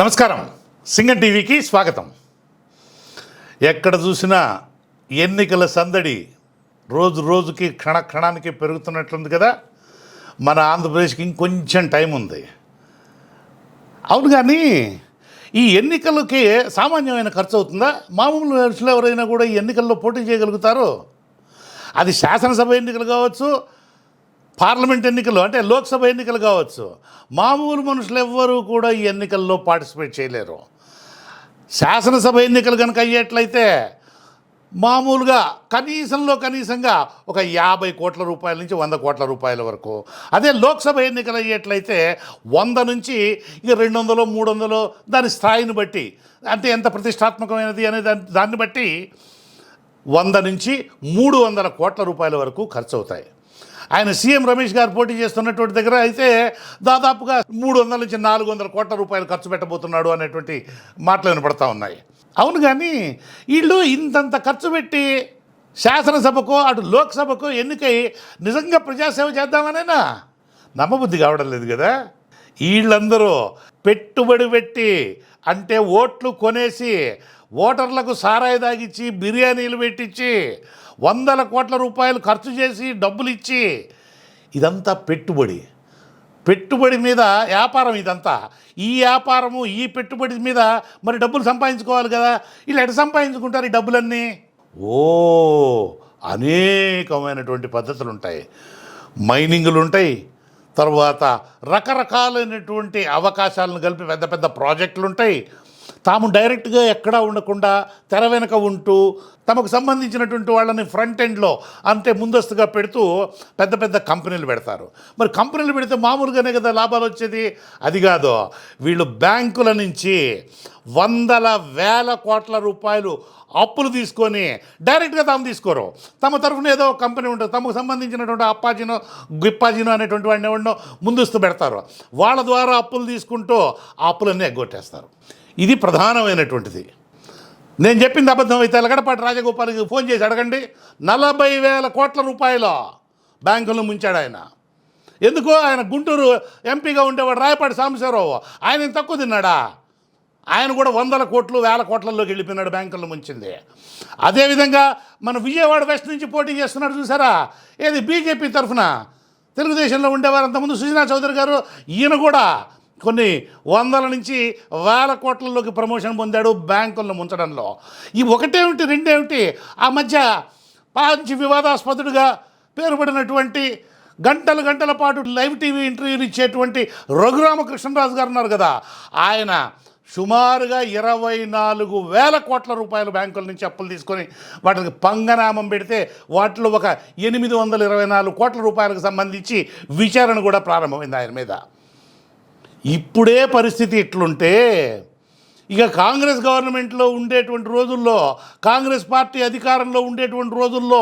నమస్కారం. సింగం టీవీకి స్వాగతం. ఎక్కడ చూసినా ఎన్నికల సందడి రోజు రోజుకి క్షణ క్షణానికి పెరుగుతున్నట్లుంది కదా. మన ఆంధ్రప్రదేశ్కి ఇంకొంచెం టైం ఉంది. అవును కానీ ఈ ఎన్నికలకి సామాన్యమైన ఖర్చు అవుతుందా? మామూలు మనుషులు ఎవరైనా కూడా ఈ ఎన్నికల్లో పోటీ చేయగలుగుతారు? అది శాసనసభ ఎన్నికలు కావచ్చు పార్లమెంట్ ఎన్నికలు అంటే లోక్సభ ఎన్నికలు కావచ్చు మామూలు మనుషులు ఎవ్వరూ కూడా ఈ ఎన్నికల్లో పార్టిసిపేట్ చేయలేరు. శాసనసభ ఎన్నికలు కనుక అయ్యేట్లయితే మామూలుగా కనీసంలో కనీసంగా ఒక యాభై కోట్ల రూపాయల నుంచి వంద కోట్ల రూపాయల వరకు. అదే లోక్సభ ఎన్నికలు అయ్యేట్లయితే వంద నుంచి ఇక రెండు వందలు మూడు వందలు దాని స్థాయిని బట్టి అంటే ఎంత ప్రతిష్టాత్మకమైనది అనే దాన్ని దాన్ని బట్టి వంద నుంచి మూడు వందల కోట్ల రూపాయల వరకు ఖర్చు అవుతాయి ఆయన సీఎం రమేష్ గారు పోటీ చేస్తున్నటువంటి దగ్గర అయితే దాదాపుగా మూడు వందల నుంచి నాలుగు వందల కోట్ల రూపాయలు ఖర్చు పెట్టబోతున్నాడు అనేటువంటి మాటలు వినపడతా ఉన్నాయి. అవును కానీ వీళ్ళు ఇంతంత ఖర్చు పెట్టి శాసనసభకు అటు లోక్సభకు ఎన్నికై నిజంగా ప్రజాసేవ చేద్దామనేనా? నమ్మబుద్ధి కావడం లేదు కదా? వీళ్ళందరూ పెట్టుబడి పెట్టి అంటే ఓట్లు కొనేసి ఓటర్లకు సారాయి తాగిచ్చి బిర్యానీలు పెట్టించి వందల కోట్ల రూపాయలు ఖర్చు చేసి డబ్బులు ఇచ్చి ఇదంతా పెట్టుబడి. పెట్టుబడి మీద వ్యాపారం ఇదంతా. ఈ వ్యాపారము ఈ పెట్టుబడి మీద మరి డబ్బులు సంపాదించుకోవాలి కదా. వీళ్ళు ఎట సంపాదించుకుంటారు ఈ డబ్బులన్నీ? ఓ అనేకమైనటువంటి పద్ధతులు ఉంటాయి మైనింగులు ఉంటాయి తర్వాత రకరకాలైనటువంటి అవకాశాలను కలిపి పెద్ద పెద్ద ప్రాజెక్టులు ఉంటాయి తాము డైరెక్ట్గా ఎక్కడా ఉండకుండా తెర వెనక ఉంటూ తమకు సంబంధించినటువంటి వాళ్ళని ఫ్రంట్ ఎండ్లో అంటే ముందస్తుగా పెడుతూ పెద్ద పెద్ద కంపెనీలు పెడతారు. మరి కంపెనీలు పెడితే మామూలుగానే కదా లాభాలు వచ్చేది? అది కాదు. వీళ్ళు బ్యాంకుల నుంచి వందల వేల కోట్ల రూపాయలు అప్పులు తీసుకొని డైరెక్ట్గా తాము తీసుకోరు. తమ తరఫున ఏదో ఒక కంపెనీ ఉంటుంది. తమకు సంబంధించినటువంటి అప్పాజీనో గిప్పాజీనో అనేటువంటి వాడిని ఎవరినో ముందస్తు పెడతారు. వాళ్ళ ద్వారా అప్పులు తీసుకుంటూ ఆ అప్పులన్నీ ఎగ్గొట్టేస్తారు. ఇది ప్రధానమైనటువంటిది. నేను చెప్పింది అబద్ధం అయితే ఎలగడపాటి రాజగోపాల్కి ఫోన్ చేసి అడగండి. నలభై వేల కోట్ల రూపాయలు బ్యాంకులను ముంచాడు ఆయన. ఎందుకో ఆయన గుంటూరు ఎంపీగా ఉండేవాడు రాయపాటి సాంబశివరావు. ఆయన తక్కువ తిన్నాడా? ఆయన కూడా వందల కోట్లు వేల కోట్లలోకి వెళ్ళిపోయినాడు బ్యాంకులను ముంచింది. అదేవిధంగా మన విజయవాడ వెస్ట్ నుంచి పోటీ చేస్తున్నాడు చూసారా? ఏది బీజేపీ తరఫున? తెలుగుదేశంలో ఉండేవారు అంతకుముందు సుజనా చౌదరి గారు. ఈయన కూడా కొన్ని వందల నుంచి వేల కోట్లలోకి ప్రమోషన్ పొందాడు బ్యాంకులను ముంచడంలో. ఈ ఒకటేమిటి రెండేమిటి? ఆ మధ్య పాంచి వివాదాస్పదుడుగా పేరుపడినటువంటి గంటల గంటల పాటు లైవ్ టీవీ ఇంటర్వ్యూలు ఇచ్చేటువంటి రఘురామకృష్ణరాజు గారు ఉన్నారు కదా. ఆయన సుమారుగా ఇరవై నాలుగు వేల కోట్ల రూపాయలు బ్యాంకుల నుంచి అప్పులు తీసుకొని వాటికి పంగనామం పెడితే వాటిలో ఒక ఎనిమిది వందల ఇరవై నాలుగు కోట్ల రూపాయలకు సంబంధించి విచారణ కూడా ప్రారంభమైంది ఆయన మీద. ఇప్పుడే పరిస్థితి ఇట్లుంటే ఇక కాంగ్రెస్ గవర్నమెంట్లో ఉండేటువంటి రోజుల్లో కాంగ్రెస్ పార్టీ అధికారంలో ఉండేటువంటి రోజుల్లో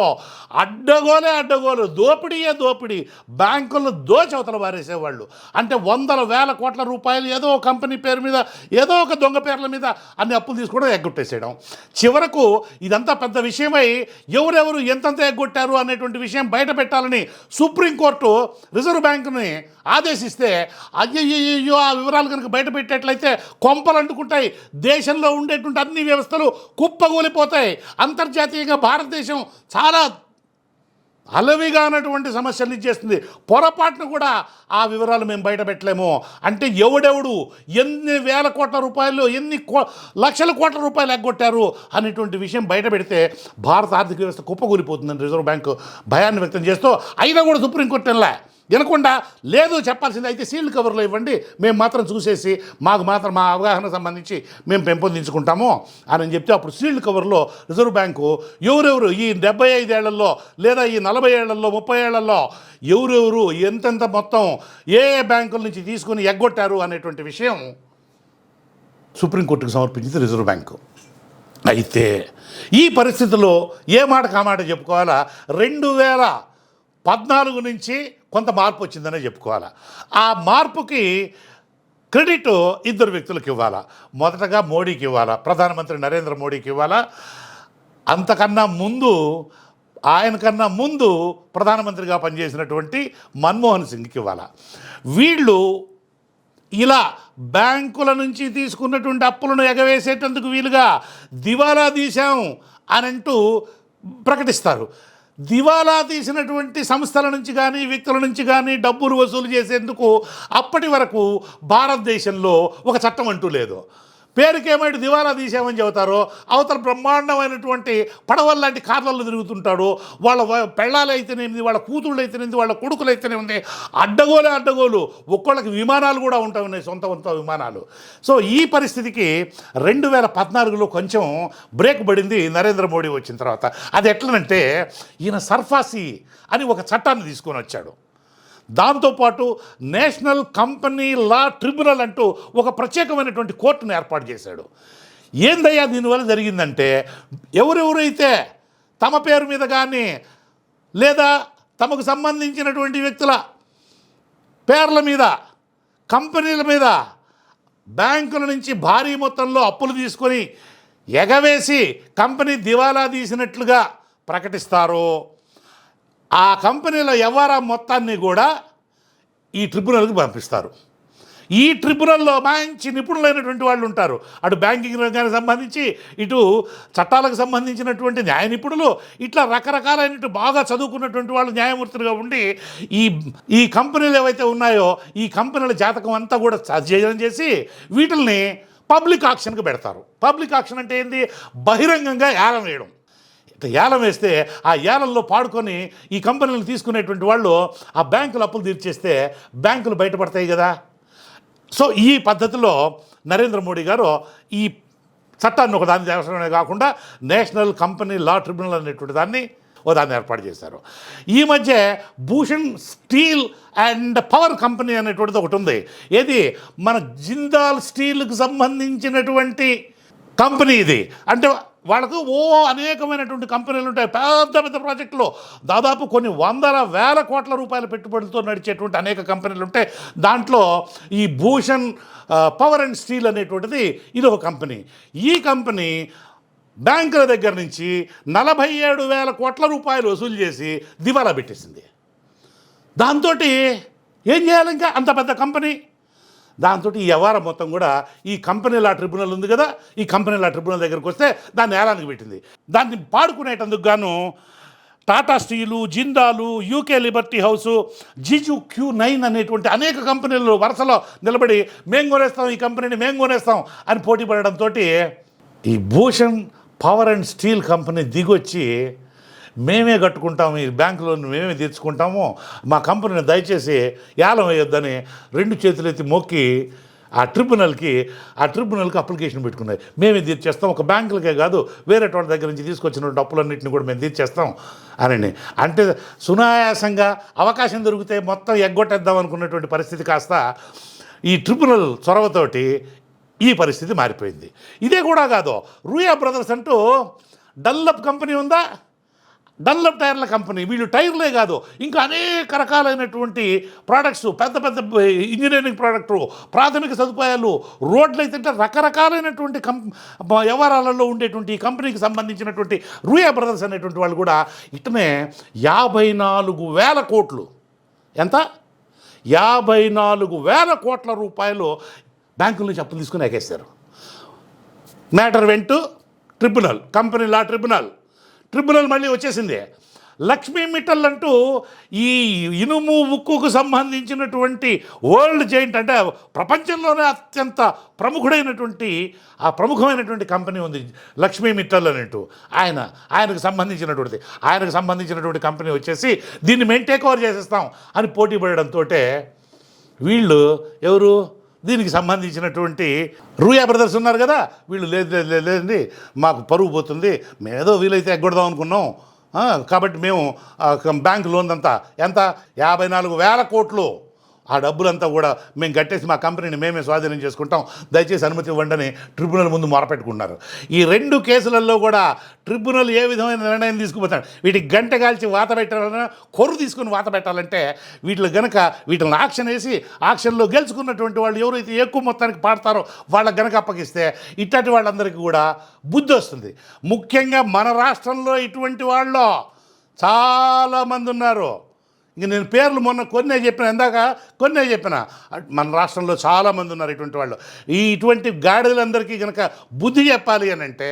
అడ్డగోలే అడ్డగోలు దోపిడీయే దోపిడీ బ్యాంకులను దోచవతల పారేసేవాళ్ళు అంటే వందల వేల కోట్ల రూపాయలు ఏదో ఒక కంపెనీ పేరు మీద ఏదో ఒక దొంగ పేర్ల మీద అన్ని అప్పులు తీసుకోవడం ఎగ్గొట్టేసేయడం. చివరకు ఇదంతా పెద్ద విషయమై ఎవరెవరు ఎంతంత ఎగ్గొట్టారు అనేటువంటి విషయం బయట పెట్టాలని సుప్రీంకోర్టు రిజర్వ్ బ్యాంకుని ఆదేశిస్తే అయ్యయ్యో ఆ వివరాలు కనుక బయట పెట్టేట్లయితే కొంపలు అంటుకుంటాయి. దేశంలో ఉండేటువంటి అన్ని వ్యవస్థలు కుప్పగూలిపోతాయి. అంతర్జాతీయంగా భారతదేశం చాలా అలవిగా అన్నటువంటి సమస్యలు ఇచ్చేస్తుంది పొరపాటున కూడా ఆ వివరాలు మేము బయట పెట్టలేము. అంటే ఎవడెవడు ఎన్ని వేల కోట్ల రూపాయలు ఎన్ని కో లక్షల కోట్ల రూపాయలు ఎగ్గొట్టారు అనేటువంటి విషయం బయట పెడితే భారత ఆర్థిక వ్యవస్థ కుప్పకూలిపోతుందని రిజర్వ్ బ్యాంకు భయాన్ని వ్యక్తం చేస్తూ అయినా కూడా సుప్రీంకోర్టు వెళ్ళా వినకుండా లేదు చెప్పాల్సింది అయితే సీల్డ్ కవర్లో ఇవ్వండి. మేము మాత్రం చూసేసి మాకు మాత్రం మా అవగాహన సంబంధించి మేము పెంపొందించుకుంటాము అని చెప్తే అప్పుడు సీల్డ్ కవర్లో రిజర్వ్ బ్యాంకు ఎవరెవరు ఈ డెబ్బై ఐదేళ్ళలో లేదా ఈ నలభై ఏళ్ళలో ముప్పై ఏళ్ళలో ఎవరెవరు ఎంతెంత మొత్తం ఏ ఏ బ్యాంకుల నుంచి తీసుకుని ఎగ్గొట్టారు అనేటువంటి విషయం సుప్రీంకోర్టుకు సమర్పించింది రిజర్వ్ బ్యాంకు. అయితే ఈ పరిస్థితిలో ఏ మాట కామాట చెప్పుకోవాలా? రెండు వేల పద్నాలుగు నుంచి కొంత మార్పు వచ్చిందనే చెప్పుకోవాలా. ఆ మార్పుకి క్రెడిట్ ఇద్దరు వ్యక్తులకు ఇవ్వాలా. మొదటగా మోడీకి ఇవ్వాలా. ప్రధానమంత్రి నరేంద్ర మోడీకి ఇవ్వాలా. అంతకన్నా ముందు ఆయన కన్నా ముందు ప్రధానమంత్రిగా పనిచేసినటువంటి మన్మోహన్ సింగ్కి ఇవ్వాలా. వీళ్ళు ఇలా బ్యాంకుల నుంచి తీసుకున్నటువంటి అప్పులను ఎగవేసేటందుకు వీలుగా దివాలా తీశాం అని అంటూ ప్రకటిస్తారు. దివాలా తీసినటువంటి సంస్థల నుంచి కానీ వ్యక్తుల నుంచి కానీ డబ్బులు వసూలు చేసేందుకు అప్పటి వరకు భారతదేశంలో ఒక చట్టం అంటూ లేదు. పేరుకేమైనా దివాలా తీసామని చెబుతారో. అవతల బ్రహ్మాండమైనటువంటి పడవల లాంటి కార్లలో తిరుగుతుంటాడు. వాళ్ళ పెళ్ళాలు అయితేనేమిది వాళ్ళ కూతుళ్ళు అయితేనేది వాళ్ళ కొడుకులు అయితేనే ఉంది అడ్డగోలే అడ్డగోలు. ఒక్కొక్కళ్ళకి విమానాలు కూడా ఉంటాయి సొంత సొంత విమానాలు. సో ఈ పరిస్థితికి రెండు వేల పద్నాలుగులో కొంచెం బ్రేక్ పడింది నరేంద్ర మోడీ వచ్చిన తర్వాత. అది ఎట్లనంటే ఈయన సర్ఫాసి అని ఒక చట్టాన్ని తీసుకొని వచ్చాడు. దాంతోపాటు నేషనల్ కంపెనీ లా ట్రిబ్యునల్ అంటూ ఒక ప్రత్యేకమైనటువంటి కోర్టును ఏర్పాటు చేశాడు. ఏందయ్యా దీనివల్ల జరిగిందంటే ఎవరెవరైతే తమ పేరు మీద కానీ లేదా తమకు సంబంధించినటువంటి వ్యక్తుల పేర్ల మీద కంపెనీల మీద బ్యాంకుల నుంచి భారీ మొత్తంలో అప్పులు తీసుకొని ఎగవేసి కంపెనీ దివాలా తీసినట్లుగా ప్రకటిస్తారో ఆ కంపెనీల వ్యవహారం మొత్తాన్ని కూడా ఈ ట్రిబ్యునల్కి పంపిస్తారు. ఈ ట్రిబ్యునల్లో మంచి నిపుణులైనటువంటి వాళ్ళు ఉంటారు. అటు బ్యాంకింగ్ రంగానికి సంబంధించి ఇటు చట్టాలకు సంబంధించినటువంటి న్యాయ నిపుణులు ఇట్లా రకరకాలైన బాగా చదువుకున్నటువంటి వాళ్ళు న్యాయమూర్తులుగా ఉండి ఈ ఈ కంపెనీలు ఏవైతే ఉన్నాయో ఈ కంపెనీల జాతకం అంతా కూడా అధ్యయనం చేసి వీటిల్ని పబ్లిక్ ఆక్షన్కి పెడతారు. పబ్లిక్ ఆక్షన్ అంటే ఏంది? బహిరంగంగా ఏలం వేయడం. ఏలం వేస్తే ఆ ఏలంలో పాడుకొని ఈ కంపెనీలు తీసుకునేటువంటి వాళ్ళు ఆ బ్యాంకులు అప్పులు తీర్చేస్తే బ్యాంకులు బయటపడతాయి కదా. సో ఈ పద్ధతిలో నరేంద్ర మోడీ గారు ఈ చట్టాన్ని ఒక దాన్ని చేసడమే కాకుండా నేషనల్ కంపెనీ లా ట్రిబ్యునల్ అనేటువంటి దాన్ని ఓ దాన్ని ఏర్పాటు చేశారు. ఈ మధ్య Bhushan Steel and Power Company అనేటువంటిది ఒకటి ఉంది. ఏది? మన జిందాల్ స్టీల్కి సంబంధించినటువంటి కంపెనీ ఇది. అంటే వాళ్ళకు ఓ అనేకమైనటువంటి కంపెనీలు ఉంటాయి. పెద్ద పెద్ద ప్రాజెక్టులో. దాదాపు కొన్ని వందల వేల కోట్ల రూపాయల పెట్టుబడులతో నడిచేటువంటి అనేక కంపెనీలు ఉంటాయి. దాంట్లో ఈ భూషణ్ పవర్ అండ్ స్టీల్ అనేటువంటిది ఇది ఒక కంపెనీ. ఈ కంపెనీ బ్యాంకుల దగ్గర నుంచి నలభై ఏడు వేల కోట్ల రూపాయలు వసూలు చేసి దివాలా పెట్టేసింది. దాంతో ఏం చేయాలి ఇంకా అంత పెద్ద కంపెనీ. దాంతో ఈ వ్యవహారం మొత్తం కూడా ఈ కంపెనీ లా ట్రిబ్యునల్ ఉంది కదా ఈ కంపెనీ లా ట్రిబ్యునల్ దగ్గరికి వస్తే దాన్ని ఏలానికి పెట్టింది. దాన్ని పాడుకునేటందుకు గాను Tata steel Jindal UK Liberty House Jeju Q nine అనేటువంటి అనేక కంపెనీలు వరుసలో నిలబడి మేము కొనేస్తాం ఈ కంపెనీని మేము కొనేస్తాం అని పోటీ పడడంతో ఈ Bhushan Power and Steel Company దిగొచ్చి మేమే కట్టుకుంటాము ఈ బ్యాంక్ లోన్ మేమే తీర్చుకుంటాము. మా కంపెనీని దయచేసి ఏలం వేయొద్దని రెండు చేతులు ఎత్తి మొక్కి ఆ ట్రిబ్యునల్కి ఆ ట్రిబ్యునల్కి అప్లికేషన్ పెట్టుకున్నాయి. మేమే తీర్చేస్తాం ఒక బ్యాంకులకే కాదు వేరే వాళ్ళ దగ్గర నుంచి తీసుకొచ్చినటువంటి అప్పులన్నింటిని కూడా మేము తీర్చేస్తాం అని. అంటే సునాయాసంగా అవకాశం దొరికితే మొత్తం ఎగ్గొట్టేద్దాం అనుకున్నటువంటి పరిస్థితి కాస్త ఈ ట్రిబ్యునల్ చొరవతోటి ఈ పరిస్థితి మారిపోయింది. ఇదే కూడా కాదు రూయా బ్రదర్స్ అంటూ డల్లప్ కంపెనీ ఉందా? డన్లప్ టైర్ల కంపెనీ. వీళ్ళు టైర్లే కాదు ఇంకా అనేక రకాలైనటువంటి ప్రోడక్ట్స్ పెద్ద పెద్ద ఇంజనీరింగ్ ప్రోడక్టు ప్రాథమిక సదుపాయాలు రోడ్లు అయితే రకరకాలైనటువంటి కం వ్యవహారాలలో ఉండేటువంటి ఈ కంపెనీకి సంబంధించినటువంటి రూయా బ్రదర్స్ అనేటువంటి వాళ్ళు కూడా ఇట్లనే యాభై నాలుగు వేల కోట్లు. ఎంత? యాభై నాలుగు వేల కోట్ల రూపాయలు బ్యాంకుల నుంచి అప్పులు తీసుకుని ఎగేశారు. Matter went tribunal company law tribunal. Tribunal మళ్ళీ వచ్చేసింది. లక్ష్మీ మిట్టల్ అంటూ ఈ ఇనుము ఉక్కుకు సంబంధించినటువంటి వరల్డ్ జైంట్ అంటే ప్రపంచంలోనే అత్యంత ప్రముఖుడైనటువంటి ఆ ప్రముఖమైనటువంటి కంపెనీ ఉంది లక్ష్మీ మిట్టల్ అనేట్టు ఆయన ఆయనకు సంబంధించినటువంటిది. ఆయనకు సంబంధించినటువంటి కంపెనీ వచ్చేసి దీన్ని మేము టేక్ ఓవర్ చేసేస్తాం అని పోటీ పడడంతో వీళ్ళు ఎవరు? దీనికి సంబంధించినటువంటి రూయా బ్రదర్స్ ఉన్నారు కదా వీళ్ళు లేదు లేదు లేదు లేదండి మాకు పరువు పోతుంది మేదో వీలైతే ఎగ్గొడదాం అనుకున్నాం. కాబట్టి మేము బ్యాంక్ లోన్ అంతా ఎంత? యాభై నాలుగు వేల కోట్లు. ఆ డబ్బులంతా కూడా మేము కట్టేసి మా కంపెనీని మేమే స్వాధీనం చేసుకుంటాం. దయచేసి అనుమతి ఇవ్వండి ట్రిబ్యునల్ ముందు మొరపెట్టుకున్నారు. ఈ రెండు కేసులలో కూడా ట్రిబ్యునల్ ఏ విధమైన నిర్ణయం తీసుకుపోతాడు? వీటికి గంట కాల్చి వాత పెట్టాలన్నా కొరు తీసుకుని వాత పెట్టాలంటే వీటిని గనక వీటిని ఆక్షన్ వేసి ఆక్షన్లో గెలుచుకున్నటువంటి వాళ్ళు ఎవరైతే ఎక్కువ మొత్తానికి పాడతారో వాళ్ళకి గనక అప్పగిస్తే ఇట్లాంటి వాళ్ళందరికీ కూడా బుద్ధి వస్తుంది. ముఖ్యంగా మన రాష్ట్రంలో ఇటువంటి వాళ్ళు చాలామంది ఉన్నారు. ఇంక నేను పేర్లు మొన్న కొన్నే చెప్పిన ఇందాక కొన్నే చెప్పిన. మన రాష్ట్రంలో చాలామంది ఉన్నారు ఇటువంటి వాళ్ళు. ఈ ఇటువంటి గాడిదలందరికీ కనుక బుద్ధి చెప్పాలి అని అంటే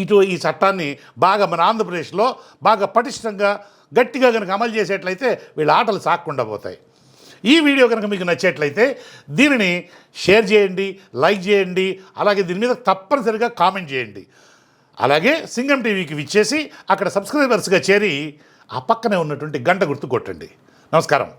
ఇటు ఈ చట్టాన్ని బాగా మన ఆంధ్రప్రదేశ్లో బాగా పటిష్టంగా గట్టిగా కనుక అమలు చేసేట్లయితే వీళ్ళ ఆటలు సాక్కుండా పోతాయి. ఈ వీడియో కనుక మీకు నచ్చేట్లయితే దీనిని షేర్ చేయండి లైక్ చేయండి అలాగే దీని మీద తప్పనిసరిగా కామెంట్ చేయండి. అలాగే సింగం టీవీకి విచ్చేసి అక్కడ సబ్స్క్రైబర్స్గా చేరి ఆ పక్కనే ఉన్నటువంటి గంట గుర్తు కొట్టండి. నమస్కారం.